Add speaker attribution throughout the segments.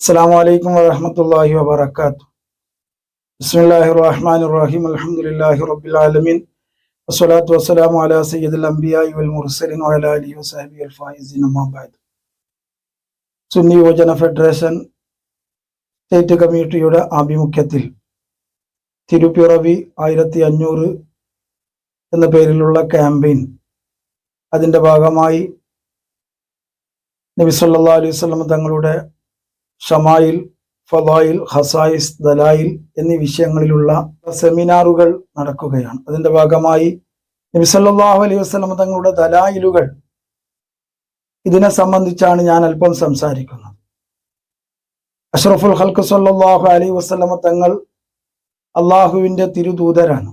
Speaker 1: അസ്സാം വലൈക്കും വാഹമത്തല്ലാഹി വാബർക്കാത്തു ബിസ്മില്ലാഹി റഹ്മാൻ റഹീം അലഹമുല്ലാഹി റബുലാലമീൻ വസ്സലാത്തു വസ്സലാം അല സയ്യിദുൽ അംബിയായി വൽ മുർസലിൻ വഅല അലിഹി വസഹബി അൽ ഫായിസിൻ. അമ്മാബാദ് സുന്നി യുവജന ഫെഡറേഷൻ സ്റ്റേറ്റ് കമ്മിറ്റിയുടെ ആഭിമുഖ്യത്തിൽ തിരുപ്പിറവി ആയിരത്തി അഞ്ഞൂറ് എന്ന പേരിലുള്ള ക്യാമ്പയിൻ അതിന്റെ ഭാഗമായി നബി സല്ലാ അലൈഹി സ്വലം തങ്ങളുടെ ഷമായിൽ ഫലായിൽ ഹസായിസ് ദലായിൽ എന്നീ വിഷയങ്ങളിലുള്ള സെമിനാറുകൾ നടക്കുകയാണ്. അതിന്റെ ഭാഗമായി നബിസല്ലാഹു അലൈഹി വസ്ലം തങ്ങളുടെ ദലായിലുകൾ ഇതിനെ സംബന്ധിച്ചാണ് ഞാൻ അല്പം സംസാരിക്കുന്നത്. അഷ്റഫുൽ ഹൽക്ക് സല്ലല്ലാഹു അലൈഹി വസ്ലമ തങ്ങൾ അള്ളാഹുവിന്റെ തിരുദൂതരാണ്.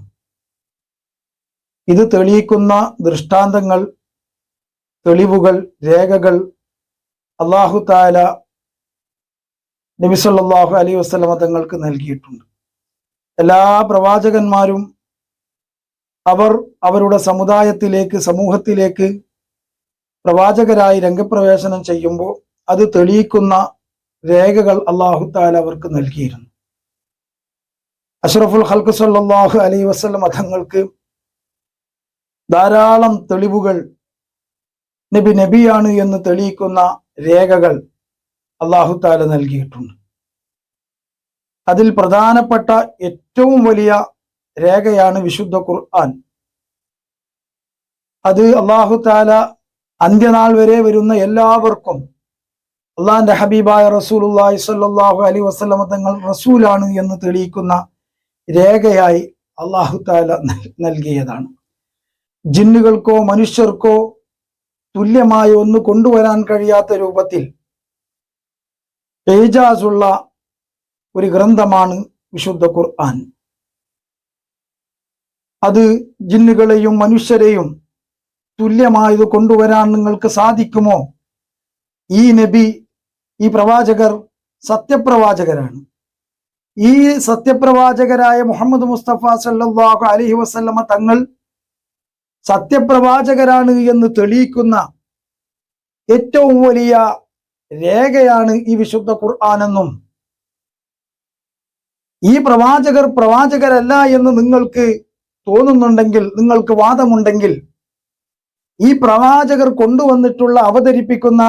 Speaker 1: ഇത് തെളിയിക്കുന്ന ദൃഷ്ടാന്തങ്ങൾ തെളിവുകൾ രേഖകൾ അള്ളാഹു താല നബിസല്ലാഹു അലൈഹി വസ്ലമ തങ്ങൾക്ക് നൽകിയിട്ടുണ്ട്. എല്ലാ പ്രവാചകന്മാരും അവർ അവരുടെ സമുദായത്തിലേക്ക് സമൂഹത്തിലേക്ക് പ്രവാചകരായി രംഗപ്രവേശനം ചെയ്യുമ്പോൾ അത് തെളിയിക്കുന്ന രേഖകൾ അള്ളാഹു താല അവർക്ക് നൽകിയിരുന്നു. അഷ്റഫുൽ ഹൽക്ക് സല്ലാഹു അലൈഹി വസ്ലം തങ്ങൾക്ക് ധാരാളം തെളിവുകൾ നബി നബിയാണ് എന്ന് തെളിയിക്കുന്ന രേഖകൾ അള്ളാഹു താല നൽകിയിട്ടുണ്ട്. അതിൽ പ്രധാനപ്പെട്ട ഏറ്റവും വലിയ രേഖയാണ് വിശുദ്ധ ഖുർആൻ. അത് അള്ളാഹു താല അന്ത്യനാൾ വരെ വരുന്ന എല്ലാവർക്കും അള്ളാഹിന്റെ ഹബീബായ റസൂലുല്ലാഹി സല്ലാഹു അലൈഹി വസ്ലമ തങ്ങൾ റസൂലാണ് എന്ന് തെളിയിക്കുന്ന രേഖയായി അള്ളാഹു താല നൽകിയതാണ്. ജിന്നുകൾക്കോ മനുഷ്യർക്കോ തുല്യമായി ഒന്ന് കൊണ്ടുവരാൻ കഴിയാത്ത രൂപത്തിൽ ഏജാസുള്ള ഒരു ഗ്രന്ഥമാണ് വിശുദ്ധ ഖുർആൻ. അത് ജിന്നുകളെയും മനുഷ്യരെയും തുല്യമായത് കൊണ്ടുവരാൻ നിങ്ങൾക്ക് സാധിക്കുമോ? ഈ നബി ഈ പ്രവാചകർ സത്യപ്രവാചകരാണ്. ഈ സത്യപ്രവാചകരായ മുഹമ്മദ് മുസ്തഫ സല്ലാഹു അലഹി വസ്ല്ലമ തങ്ങൾ സത്യപ്രവാചകരാണ് എന്ന് തെളിയിക്കുന്ന ഏറ്റവും വലിയ രേഖയാണ് ഈ വിശുദ്ധ ഖുർആാനെന്നും. ഈ പ്രവാചകർ പ്രവാചകരല്ല എന്ന് നിങ്ങൾക്ക് തോന്നുന്നുണ്ടെങ്കിൽ നിങ്ങൾക്ക് വാദമുണ്ടെങ്കിൽ ഈ പ്രവാചകർ കൊണ്ടുവന്നിട്ടുള്ള അവതരിപ്പിക്കുന്ന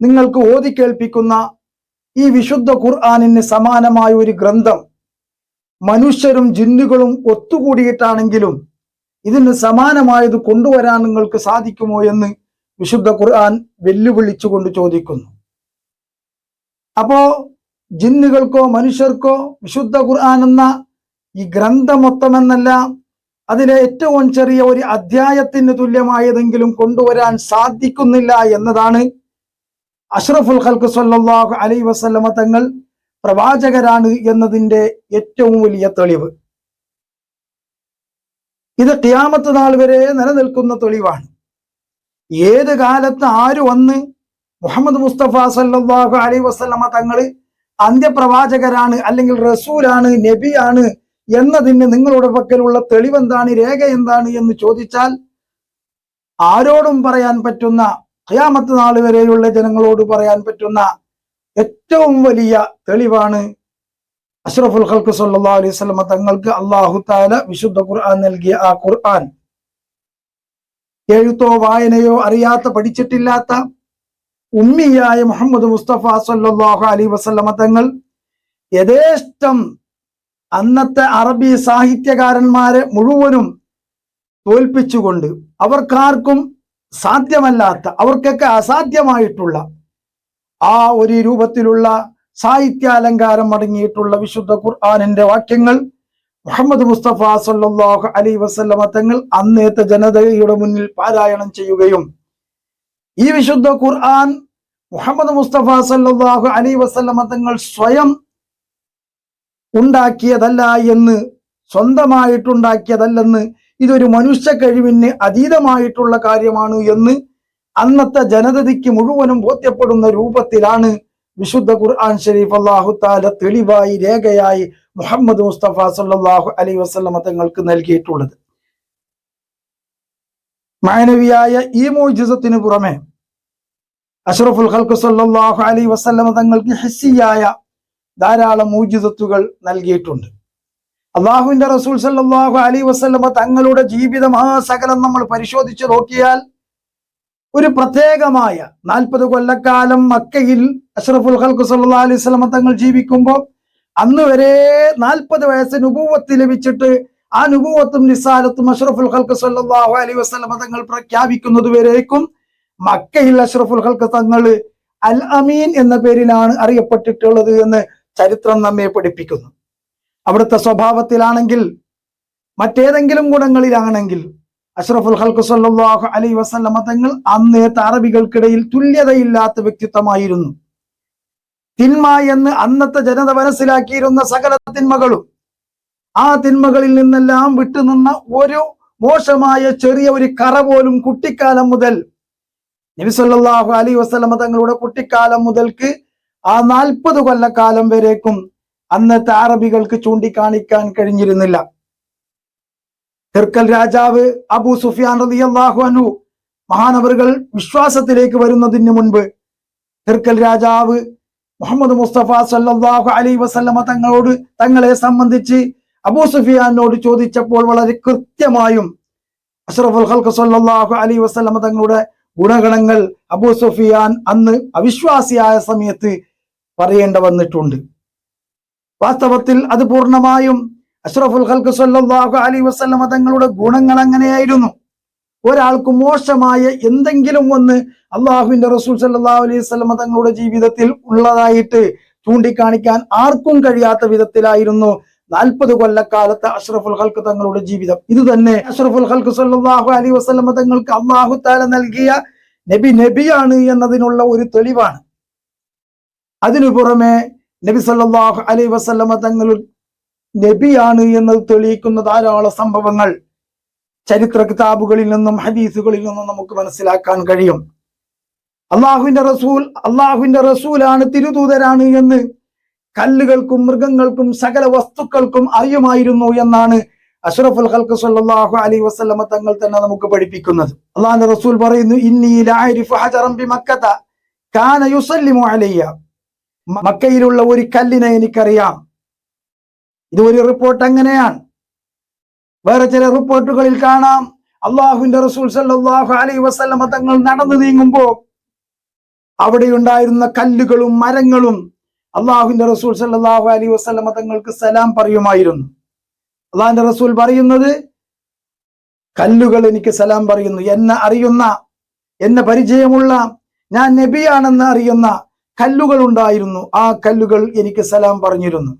Speaker 1: നിങ്ങൾക്ക് ഓതി കേൾപ്പിക്കുന്ന ഈ വിശുദ്ധ ഖുർആാനിന് സമാനമായ ഒരു ഗ്രന്ഥം മനുഷ്യരും ജിന്നുകളും ഒത്തുകൂടിയിട്ടാണെങ്കിലും ഇതിന് സമാനമായത് കൊണ്ടുവരാൻ നിങ്ങൾക്ക് സാധിക്കുമോ എന്ന് വിശുദ്ധ ഖുർആൻ വെല്ലുവിളിച്ചുകൊണ്ട് ചോദിക്കുന്നു. അപ്പോ ജിന്നുകൾക്കോ മനുഷ്യർക്കോ വിശുദ്ധ ഖുർആൻ എന്ന ഈ ഗ്രന്ഥം മൊത്തമെന്നല്ല അതിലെ ഏറ്റവും ചെറിയ ഒരു അധ്യായത്തിന് തുല്യമായതെങ്കിലും കൊണ്ടുവരാൻ സാധിക്കുന്നില്ല എന്നതാണ് അഷ്റഫുൽ ഖൽക്ക് സല്ലാഹു അലൈ വസല്ലമ തങ്ങൾ പ്രവാചകരാണ് എന്നതിന്റെ ഏറ്റവും വലിയ തെളിവ്. ഇത് ഖിയാമത്ത് നാൾ വരെ നിലനിൽക്കുന്ന തെളിവാണ്. ഏത് കാലത്ത് ആര് വന്ന് മുഹമ്മദ് മുസ്തഫ സല്ലാഹു അലൈ വസ്ലമ തങ്ങൾ അന്ത്യപ്രവാചകരാണ് അല്ലെങ്കിൽ റസൂലാണ് നബിയാണ് എന്നതിന് നിങ്ങളുടെ പക്കലുള്ള തെളിവെന്താണ് രേഖ എന്താണ് എന്ന് ചോദിച്ചാൽ ആരോടും പറയാൻ പറ്റുന്ന ഖിയാമത്ത് നാൾ വരെയുള്ള ജനങ്ങളോട് പറയാൻ പറ്റുന്ന ഏറ്റവും വലിയ തെളിവാണ് അഷ്റഫുൽ ഖൽക്ക് സല്ലാ അലൈഹി സ്വലമ തങ്ങൾക്ക് അള്ളാഹു താല വിശുദ്ധ ഖുർആൻ നൽകിയ ആ ഖുർആൻ. എഴുത്തോ വായനയോ അറിയാത്ത പഠിച്ചിട്ടില്ലാത്ത ഉമ്മിയായ മുഹമ്മദ് മുസ്തഫ സല്ലാഹു അലി വസല്ലമ തങ്ങൾ യഥേഷ്ടം അന്നത്തെ അറബി സാഹിത്യകാരന്മാരെ മുഴുവനും തോൽപ്പിച്ചുകൊണ്ട് അവർക്കാർക്കും സാധ്യമല്ലാത്ത അവർക്കൊക്കെ അസാധ്യമായിട്ടുള്ള ആ ഒരു രൂപത്തിലുള്ള സാഹിത്യാലങ്കാരം അടങ്ങിയിട്ടുള്ള വിശുദ്ധ ഖുർആാനിന്റെ വാക്യങ്ങൾ മുഹമ്മദ് മുസ്തഫ സല്ലാഹു അലൈ വസല്ലമ തങ്ങൾ അന്നേത്തെ ജനതയുടെ മുന്നിൽ പാരായണം ചെയ്യുകയും ഈ വിശുദ്ധ ഖുർആൻ മുഹമ്മദ് മുസ്തഫ സല്ലാഹു അലൈ വസല്ലമ തങ്ങൾ സ്വയം ഉണ്ടാക്കിയതല്ല എന്ന് സ്വന്തമായിട്ടുണ്ടാക്കിയതല്ലെന്ന് ഇതൊരു മനുഷ്യ കഴിവിന് അതീതമായിട്ടുള്ള കാര്യമാണ് എന്ന് അന്നത്തെ ജനതയ്ക്ക് മുഴുവനും ബോധ്യപ്പെടുന്ന രൂപത്തിലാണ് വിശുദ്ധ ഖുർആൻ ഷരീഫ് അള്ളാഹു താല തെളിവായി രേഖയായി മുഹമ്മദ് മുസ്തഫ സല്ലാഹു അലൈ വസ്ലമ തങ്ങൾക്ക് നൽകിയിട്ടുള്ളത്. മാനവിയായ ഈ മോജിസത്തിന് പുറമെ അഷ്റഫുൽ ഖൽക്ക് സല്ലല്ലാഹു അലൈഹി വസല്ലമ തങ്ങൾക്ക് ഹിസ്സിയായ ധാരാളം മൂജിതത്തുകൾ നൽകിയിട്ടുണ്ട്. അള്ളാഹുവിന്റെ റസൂൽ സല്ലല്ലാഹു അലൈഹി വസല്ലമ തങ്ങളുടെ ജീവിത മഹാസകലം നമ്മൾ പരിശോധിച്ചു നോക്കിയാൽ ഒരു പ്രത്യേകമായ നാൽപ്പത് കൊല്ലക്കാലം മക്കയിൽ അഷ്റഫുൽ ഖൽക്ക് സല്ലല്ലാഹു അലൈഹി വസല്ലമ തങ്ങൾ ജീവിക്കുമ്പോൾ അന്ന് വരെ നാൽപ്പത് വയസ്സ് നുപൂവത്ത് ലഭിച്ചിട്ട് ആ നുപൂവത്തും നിസാലത്തും അഷ്റഫുൽ ഖൽക്ക് സല്ലല്ലാഹു അലൈഹി വസല്ലമ തങ്ങൾ പ്രഖ്യാപിക്കുന്നത് വരേക്കും മക്കയിൽ അഷ്റഫുൽ ഹൽക്ക് തങ്ങൾ അൽ അമീൻ എന്ന പേരിലാണ് അറിയപ്പെട്ടിട്ടുള്ളത് എന്ന് ചരിത്രം നമ്മെ പഠിപ്പിക്കുന്നു. അവിടുത്തെ സ്വഭാവത്തിലാണെങ്കിൽ മറ്റേതെങ്കിലും ഗുണങ്ങളിലാണെങ്കിൽ അഷ്റഫുൽ ഹൽക്ക് സല്ലാഹു അലൈ വസല്ലമ തങ്ങൾ അന്ന് അറബികൾക്കിടയിൽ തുല്യതയില്ലാത്ത വ്യക്തിത്വമായിരുന്നു. തിന്മ എന്ന് അന്നത്തെ ജനത മനസ്സിലാക്കിയിരുന്ന സകല തിന്മകളും ആ തിന്മകളിൽ നിന്നെല്ലാം വിട്ടുനിന്ന ഒരു മോശമായ ചെറിയ ഒരു കറ പോലും കുട്ടിക്കാലം മുതൽ നബി അലി വസ്ലമ തങ്ങളുടെ കുട്ടിക്കാലം മുതൽക്ക് ആ നാൽപ്പത് കൊല്ലക്കാലം വരേക്കും അന്നത്തെ അറബികൾക്ക് ചൂണ്ടിക്കാണിക്കാൻ കഴിഞ്ഞിരുന്നില്ല. തിർക്കൽ രാജാവ് അബു സുഫിയാൻ റളിയല്ലാഹു അനു മഹാനവറുകൾ വിശ്വാസത്തിലേക്ക് വരുന്നതിന് മുൻപ് തിർക്കൽ രാജാവ് മുഹമ്മദ് മുസ്തഫ സല്ലാഹു അലൈഹി വസല്ലമ തങ്ങളോട് തങ്ങളെ സംബന്ധിച്ച് അബൂ സുഫിയാനോട് ചോദിച്ചപ്പോൾ വളരെ കൃത്യമായും അഷ്റഫുൽ ഹൽക്ക് സല്ലല്ലാഹു അലൈഹി വസല്ലമ തങ്ങളുടെ ഗുണഗണങ്ങൾ അബൂ സുഫിയാൻ അന്ന് അവിശ്വാസിയായ സമയത്ത് പറയേണ്ട വന്നിട്ടുണ്ട്. വാസ്തവത്തിൽ അത് പൂർണമായും അഷ്റഫുൽ ഖൽഖ് സല്ലല്ലാഹു അലൈഹി വസ്ലമ തങ്ങളുടെ ഗുണങ്ങൾ അങ്ങനെയായിരുന്നു. ഒരാൾക്ക് മോശമായ എന്തെങ്കിലും ഒന്ന് അള്ളാഹുവിന്റെ റസൂൽ സല്ലല്ലാഹു അലൈഹി വസ്ലമ തങ്ങളുടെ ജീവിതത്തിൽ ഉള്ളതായിട്ട് ചൂണ്ടിക്കാണിക്കാൻ ആർക്കും കഴിയാത്ത വിധത്തിലായിരുന്നു നാൽപ്പത് കൊല്ലക്കാലത്ത് അഷ്റഫുൽ ഖൽക്ക് തങ്ങളുടെ ജീവിതം. ഇത് തന്നെ അഷ്റഫുൽ ഖൽക്ക് സല്ലല്ലാഹു അലി വസ്ലമ തങ്ങൾക്ക് അള്ളാഹു താല നൽകിയ നബി നബിയാണ് എന്നതിനുള്ള ഒരു തെളിവാണ്. അതിനു പുറമെ നബി സല്ലാഹു അലൈഹി വസ്ലമ തങ്ങൾ നബിയാണ് എന്നത് തെളിയിക്കുന്ന ധാരാളം സംഭവങ്ങൾ ചരിത്ര കിതാബുകളിൽ നിന്നും ഹദീസുകളിൽ നിന്നും നമുക്ക് മനസ്സിലാക്കാൻ കഴിയും. അള്ളാഹുവിന്റെ റസൂൽ അള്ളാഹുവിന്റെ റസൂലാണ് തിരുദൂതരാണ് എന്ന് കല്ലുകൾക്കും മൃഗങ്ങൾക്കും സകല വസ്തുക്കൾക്കും അറിയുമായിരുന്നു എന്നാണ് അഷ്റഫുൽ ഖൽക്ക് സല്ലല്ലാഹു അലൈഹി വസല്ലമ തങ്ങൾ തന്നെ നമുക്ക് പഠിപ്പിക്കുന്നത്. അള്ളാഹിന്റെ റസൂൽ പറയുന്നു ഇന്നി ബിമക്കത കാന യുസല്ലിമു മക്കയിലുള്ള ഒരു കല്ലിനെ എനിക്കറിയാം. ഇത് ഒരു റിപ്പോർട്ട് അങ്ങനെയാണ്. വേറെ ചില റിപ്പോർട്ടുകളിൽ കാണാം. അള്ളാഹുവിന്റെ റസൂൽ സല്ലല്ലാഹു അലൈഹി വസല്ലമ തങ്ങൾ നടന്നു നീങ്ങുമ്പോൾ അവിടെ ഉണ്ടായിരുന്ന കല്ലുകളും മരങ്ങളും അള്ളാഹുവിന്റെ റസൂൽ സല്ലാഹു അലൈഹി വസല്ലമ തങ്ങൾക്ക് സലാം പറയുമായിരുന്നു. അള്ളാഹിന്റെ റസൂൽ പറയുന്നത് കല്ലുകൾ എനിക്ക് സലാം പറയുന്നു. എന്നെ അറിയുന്ന എന്നെ പരിചയമുള്ള ഞാൻ നബിയാണെന്ന് അറിയുന്ന കല്ലുകൾ ഉണ്ടായിരുന്നു. ആ കല്ലുകൾ എനിക്ക് സലാം പറഞ്ഞിരുന്നു.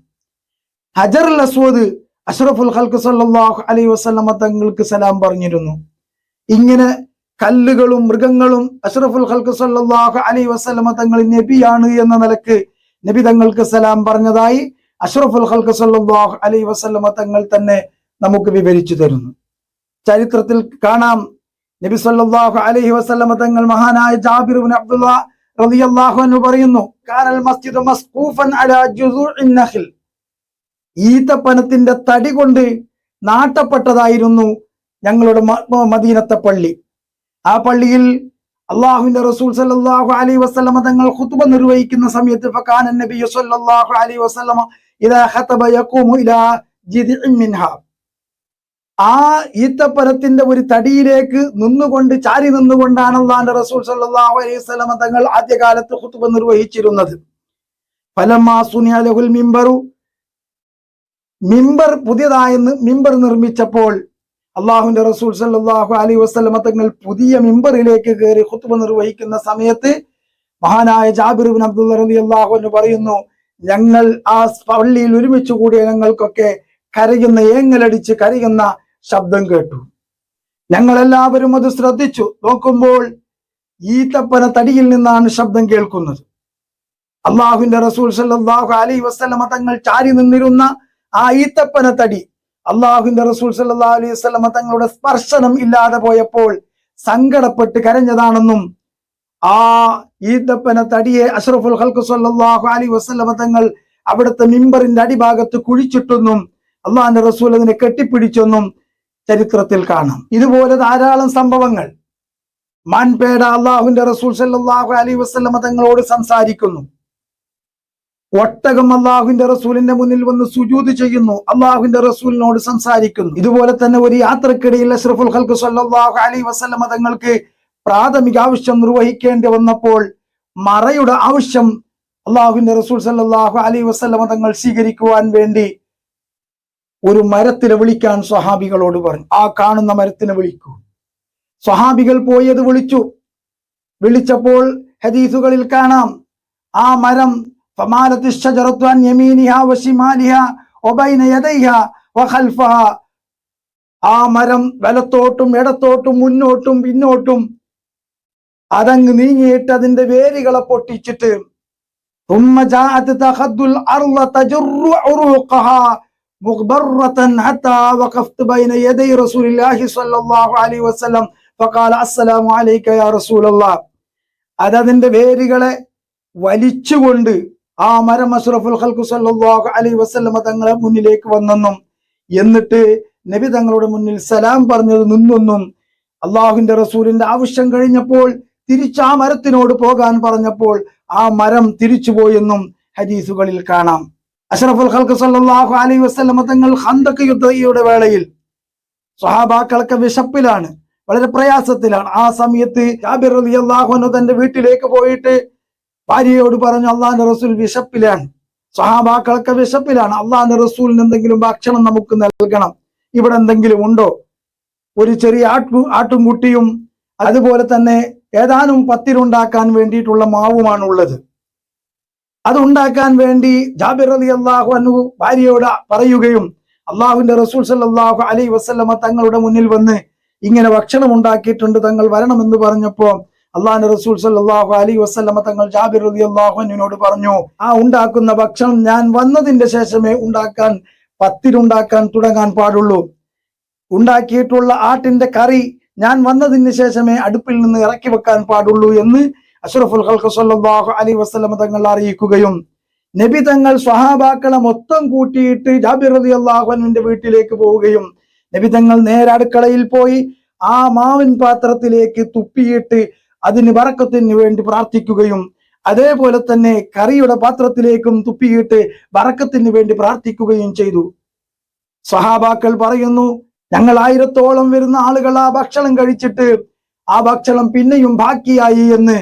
Speaker 1: ഹജറുൽ അസ്വദ് അഷ്റഫുൽ ഹൽക്ക് സല്ലാഹു അലൈഹി വസല്ലമ തങ്ങൾക്ക് സലാം പറഞ്ഞിരുന്നു. ഇങ്ങനെ കല്ലുകളും മൃഗങ്ങളും അഷ്റഫുൽ ഹൽക്ക് സല്ലാഹു അലൈഹി വസല്ലമ തങ്ങൾ നബിയാണ് എന്ന നിലയ്ക്ക് നബി തങ്ങൾക്ക് സലാം പറഞ്ഞതായി അഷ്റഫുൽ ഹൽക്ക് സല്ലല്ലാഹു അലൈഹി വസല്ലമ തങ്ങൾ തന്നെ നമുക്ക് വിവരിച്ചു തരുന്നു. ചരിത്രത്തിൽ കാണാം. നബി സല്ലല്ലാഹു അലൈഹി വസല്ലമ തങ്ങൾ മഹാനായ ജാബിർ അബ്ദുള്ള റളിയല്ലാഹു അൻഹു പറയുന്നു മസ്കൂഫൻ അലാ ജുസൂഇൻ നഖിൽ. ഈത്തപ്പനത്തിന്റെ തടി കൊണ്ട് നാട്ടപ്പെട്ടതായിരുന്നു ഞങ്ങളുടെ മദീനത്തെ പള്ളി. ആ പള്ളിയിൽ അള്ളാഹുവിന്റെ റസൂൽ സല്ലാഹു അലൈഹി വസ്ലമ തങ്ങൾ ഖുത്ബ നിർവഹിക്കുന്ന സമയത്ത് സല്ലല്ലാഹു അലൈഹി വസല്ലമ ഇദാ ഖതബ യഖൂമു ഇലാ മിൻഹാ. ആ ഈത്തപ്പരത്തിന്റെ ഒരു തടിയിലേക്ക് നിന്നുകൊണ്ട് ചാരി നിന്നുകൊണ്ടാണ് അള്ളാഹിന്റെ റസൂൽ സല്ലാഹു അലൈഹി വസല്ലമ തങ്ങൾ ആദ്യകാലത്ത് ഖുത്ബ നിർവഹിച്ചിരുന്നത്. ഫലമാ സുനിയ മിമ്പർ പുതിയതായെന്ന് മിമ്പർ നിർമ്മിച്ചപ്പോൾ അള്ളാഹുവിന്റെ റസൂൽ സല്ലാഹു അലി വസ്ലമ തങ്ങൾ പുതിയ മിമ്പറിലേക്ക് കയറി ഹുത്തുബ നിർവഹിക്കുന്ന സമയത്ത് മഹാനായ ജാബിറുബിൻ ബിൻ റബി അള്ളാഹു എന്ന് പറയുന്നു ഞങ്ങൾ ആ പള്ളിയിൽ ഒരുമിച്ച് കൂടിയ ഞങ്ങൾക്കൊക്കെ കരയുന്ന ഏങ്ങലടിച്ച് കരയുന്ന ശബ്ദം കേട്ടു. ഞങ്ങൾ എല്ലാവരും അത് ശ്രദ്ധിച്ചു. നോക്കുമ്പോൾ ഈത്തപ്പന തടിയിൽ നിന്നാണ് ശബ്ദം കേൾക്കുന്നത്. അള്ളാഹുവിന്റെ റസൂൽ സല്ലാഹു അലൈഹി വസ്ലമ തങ്ങൾ ചാരി നിന്നിരുന്ന ആ ഈത്തപ്പന തടി അള്ളാഹുവിന്റെ റസൂൽ സല്ലാ അലൈഹി വസല്ലമ തങ്ങളുടെ സ്പർശനം ഇല്ലാതെ പോയപ്പോൾ സങ്കടപ്പെട്ട് കരഞ്ഞതാണെന്നും ആ ഈദപ്പന തടിയെ അഷ്റഫുൽ ഹൽക്കു സല്ലല്ലാഹു അലൈഹി വസ്ലമ തങ്ങൾ അവിടുത്തെ മിമ്പറിന്റെ അടിഭാഗത്ത് കുഴിച്ചിട്ടെന്നും അള്ളാഹിന്റെ റസൂൽ അതിനെ കെട്ടിപ്പിടിച്ചെന്നും ചരിത്രത്തിൽ കാണാം. ഇതുപോലെ ധാരാളം സംഭവങ്ങൾ. മാൻപേട അള്ളാഹുവിന്റെ റസൂൽ സല്ലാഹു അലൈഹി വസ്ലമ തങ്ങളോട് സംസാരിക്കുന്നു. ഒട്ടകം അള്ളാഹുവിന്റെ റസൂലിന്റെ മുന്നിൽ വന്ന് സുജൂത് ചെയ്യുന്നു. അള്ളാഹുവിന്റെ റസൂലിനോട് സംസാരിക്കുന്നു. ഇതുപോലെ തന്നെ ഒരു യാത്രക്കിടയിൽ അഷ്റഫുൽ ഹൽക്ക് സല്ലാഹു അലൈഹി വസ്ലമ തങ്ങൾക്ക് പ്രാഥമിക ആവശ്യം നിർവഹിക്കേണ്ടി വന്നപ്പോൾ മറയുടെ ആവശ്യം അള്ളാഹുവിന്റെ റസൂൽ സല്ലാഹു അലൈഹി വസ്ലമ തങ്ങൾ സ്വീകരിക്കുവാൻ വേണ്ടി ഒരു മരത്തിനെ വിളിക്കാൻ സ്വഹാബികളോട് പറഞ്ഞു. ആ കാണുന്ന മരത്തിനെ വിളിക്കൂ. സ്വഹാബികൾ പോയി അത് വിളിച്ചു. വിളിച്ചപ്പോൾ ഹദീസുകളിൽ കാണാം ആ മരം فمالت الشجرة عن يمينها وشمالها وبين يديها وخلفها ആ മരം വലത്തോട്ടും ഇടത്തോട്ടും മുന്നോട്ടും പിന്നോട്ടും അതങ്ങ് നീങ്ങിയിട്ട് അതിന്റെ വേരുകളെ പൊട്ടിച്ചിട്ട് ثم جاءت تخد الأرض تجر عروقها مغبرة حتى وقفت بين يدي رسول الله صلى الله عليه وسلم فقال السلام عليك يا رسول الله അതതിന്റെ വേരുകളെ വലിച്ചുകൊണ്ട് ആ മരം അഷ്റഫുൽ ഖൽഖു സല്ലല്ലാഹു അലൈഹി വസല്ലമ തങ്ങളെ മുന്നിലേക്ക് വന്നെന്നും എന്നിട്ട് നബി തങ്ങളുടെ മുന്നിൽ സലാം പറഞ്ഞത് നിന്നെന്നും അള്ളാഹുവിന്റെ റസൂലിന്റെ ആവശ്യം കഴിഞ്ഞപ്പോൾ തിരിച്ച് ആ മരത്തിനോട് പോകാൻ പറഞ്ഞപ്പോൾ ആ മരം തിരിച്ചുപോയെന്നും ഹദീസുകളിൽ കാണാം. അഷറഫുൽ ഖൽഖു സല്ലാഹു അലൈഹി വസ്ലമ തങ്ങൾ ഹന്തക്ക് യുദ്ധയുടെ വേളയിൽ സ്വഹാബാക്കളൊക്കെ വിശപ്പിലാണ് വളരെ പ്രയാസത്തിലാണ്. ആ സമയത്ത് ജാബിർ റളിയല്ലാഹു അള്ളാഹുനു തന്റെ വീട്ടിലേക്ക് പോയിട്ട് ഭാര്യയോട് പറഞ്ഞു അള്ളാഹിന്റെ റസൂൽ വിശപ്പിലാണ്. സഹാബാക്കളൊക്കെ വിശപ്പിലാണ്. അള്ളാഹിന്റെ റസൂലിന് എന്തെങ്കിലും ഭക്ഷണം നമുക്ക് നൽകണം. ഇവിടെ എന്തെങ്കിലും ഉണ്ടോ? ഒരു ചെറിയ ആട്ടു ആട്ടുംകുട്ടിയും അതുപോലെ തന്നെ ഏതാനും പത്തിരുണ്ടാക്കാൻ വേണ്ടിയിട്ടുള്ള മാവുമാണ് ഉള്ളത് അത് ഉണ്ടാക്കാൻ വേണ്ടി ജാബിർ അലി അള്ളാഹു അനു ഭാര്യയോട് പറയുകയും അള്ളാഹുവിന്റെ റസൂൽ സല്ലാഹു അലൈ വസല്ലമ തങ്ങളുടെ മുന്നിൽ വന്ന് ഇങ്ങനെ ഭക്ഷണം ഉണ്ടാക്കിയിട്ടുണ്ട് തങ്ങൾ വരണമെന്ന് പറഞ്ഞപ്പോ അള്ളാഹിന്റെ റസൂൽ സല്ലാഹു അലി വസ്ലമ തങ്ങൾ ജാബിർ അലി അള്ളാഹുവിനോട് പറഞ്ഞു ആ ഉണ്ടാക്കുന്ന ഭക്ഷണം ഞാൻ വന്നതിന്റെ ശേഷമേ ഉണ്ടാക്കാൻ പത്തിരുണ്ടാക്കാൻ തുടങ്ങാൻ പാടുള്ളൂ. ഉണ്ടാക്കിയിട്ടുള്ള ആട്ടിന്റെ കറി ഞാൻ വന്നതിന് ശേഷമേ അടുപ്പിൽ നിന്ന് ഇറക്കി വെക്കാൻ പാടുള്ളൂ എന്ന് അഷറഫുൽ ഖൽഖ് സല്ലല്ലാഹു അലൈഹി വസല്ലമ തങ്ങൾ അറിയിക്കുകയും നബി തങ്ങൾ സ്വഹാബാക്കളെ മൊത്തം കൂട്ടിയിട്ട് ജാബിർ റളിയല്ലാഹു അൻഹുവിന്റെ വീട്ടിലേക്ക് പോവുകയും നബി തങ്ങൾ നേരെ അടുക്കളയിൽ പോയി ആ മാവിൻ പാത്രത്തിലേക്ക് തുപ്പിയിട്ട് അതിന് വറക്കത്തിന് വേണ്ടി പ്രാർത്ഥിക്കുകയും അതേപോലെ തന്നെ കറിയുടെ പാത്രത്തിലേക്കും തുപ്പിയിട്ട് വറക്കത്തിന് വേണ്ടി പ്രാർത്ഥിക്കുകയും ചെയ്തു. സഹാബാക്കൾ പറയുന്നു ഞങ്ങൾ ആയിരത്തോളം വരുന്ന ആളുകൾ ആ ഭക്ഷണം കഴിച്ചിട്ട് ആ ഭക്ഷണം പിന്നെയും ബാക്കിയായി എന്ന്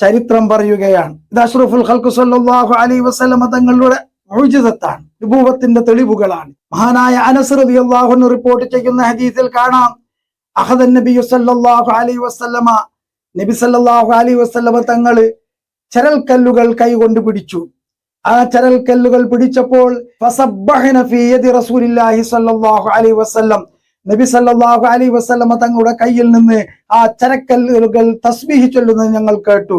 Speaker 1: ചരിത്രം പറയുകയാണ്. ഇത് അഷ്റഫുൽ ഖൽഖു സല്ലല്ലാഹു അലൈഹി വസല്ലമ തങ്ങളുടെ ഊർജിതത്താണ് വിഭൂവത്തിന്റെ തെളിവുകളാണ്. മഹാനായ അനസ് റബി അൻഹു റിപ്പോർട്ട് ചെയ്യുന്ന ഹദീസിൽ കാണാം അഹദൻ നബി സല്ലല്ലാഹു അലൈഹി വസല്ലമ നബി അലി അലൈഹി വസല്ലമ തങ്ങൾ ചരൽക്കല്ലുകൾ കൈകൊണ്ട് പിടിച്ചു. ആ പിടിച്ചപ്പോൾ ഫീ യദി റസൂലില്ലാഹി അലൈഹി വസല്ലം. നബി സല്ലല്ലാഹു അലൈഹി വസല്ലമ തങ്ങളുടെ കയ്യിൽ നിന്ന് ആ ചരക്കല്ലുകൾ തസ്ബീഹ് ചൊല്ലുന്നത് ഞങ്ങൾ കേട്ടു.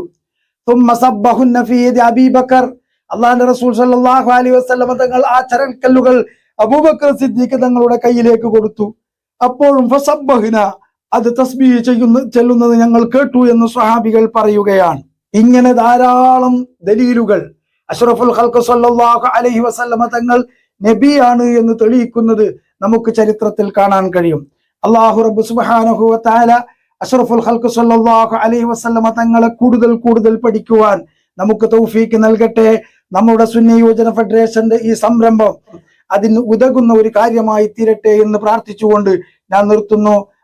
Speaker 1: അബീബക്കർ അള്ളാഹുവിന്റെ റസൂൽ സല്ലല്ലാഹു അലൈഹി വസല്ലമ തങ്ങൾ ആ ചരൽക്കല്ലുകൾ അബൂബക്കർ സിദ്ദീഖ് തങ്ങളുടെ കയ്യിലേക്ക് കൊടുത്തു. അപ്പോഴും ഫസബ്ബഹ്ന അത് തസ്ബീഹ് ചെയ്യുന്ന ചെല്ലുന്നത് ഞങ്ങൾ കേട്ടു എന്ന് സ്വഹാബികൾ പറയുകയാണ്. ഇങ്ങനെ ധാരാളം ദലീലുകൾ അഷ്റഫുൽ ഖൽഖ സല്ലാഹു അലഹി വസല്ലമ തങ്ങൾ നബിയാണ് എന്ന് തെളിയിക്കുന്നത് നമുക്ക് ചരിത്രത്തിൽ കാണാൻ കഴിയും. അള്ളാഹു റബ്ബു സുബാനഹു താല അഷ്റഫുൽ ഖൽഖ സല്ലല്ലാഹു അലൈഹി വസല്ലമ തങ്ങളെ കൂടുതൽ കൂടുതൽ പഠിക്കുവാൻ നമുക്ക് തൗഫീക്ക് നൽകട്ടെ. നമ്മുടെ സുന്നി യുവജന ഫെഡറേഷന്റെ ഈ സംരംഭം അതിന് ഉതകുന്ന ഒരു കാര്യമായി തീരട്ടെ എന്ന് പ്രാർത്ഥിച്ചുകൊണ്ട് ഞാൻ നിർത്തുന്നു.